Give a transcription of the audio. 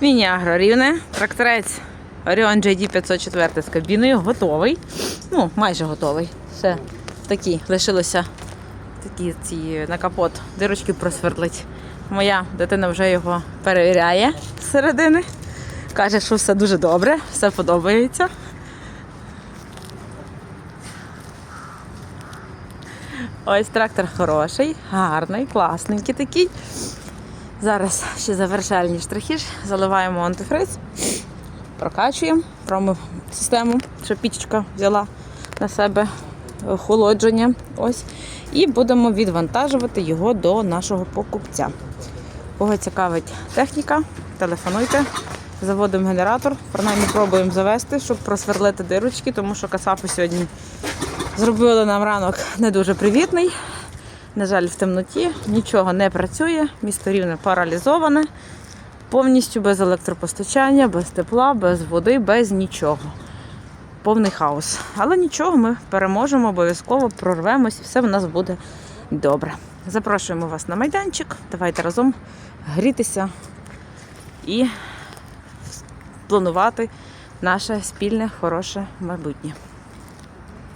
Міні-агро рівне. Тракторець Orion JD 504 з кабіною готовий. Ну, майже готовий. Ще такі лишилося такі ці на капот дирочки просверлить. Моя дитина вже його перевіряє зсередини. Каже, що все дуже добре, все подобається. Ось трактор хороший, гарний, класненький такий. Зараз ще завершальні штрихи, заливаємо антифриз, прокачуємо промив систему, щоб пічка взяла на себе охолодження. Ось. І будемо відвантажувати його до нашого покупця. Кого цікавить техніка, телефонуйте, заводимо генератор, принаймні пробуємо завести, щоб просверлити дирочки, тому що касапи сьогодні зробили нам ранок не дуже привітний. На жаль, в темноті нічого не працює, місто рівне паралізоване, повністю без електропостачання, без тепла, без води, без нічого. Повний хаос. Але нічого, ми переможемо, обов'язково прорвемось, і все в нас буде добре. Запрошуємо вас на майданчик. Давайте разом грітися і планувати наше спільне хороше майбутнє.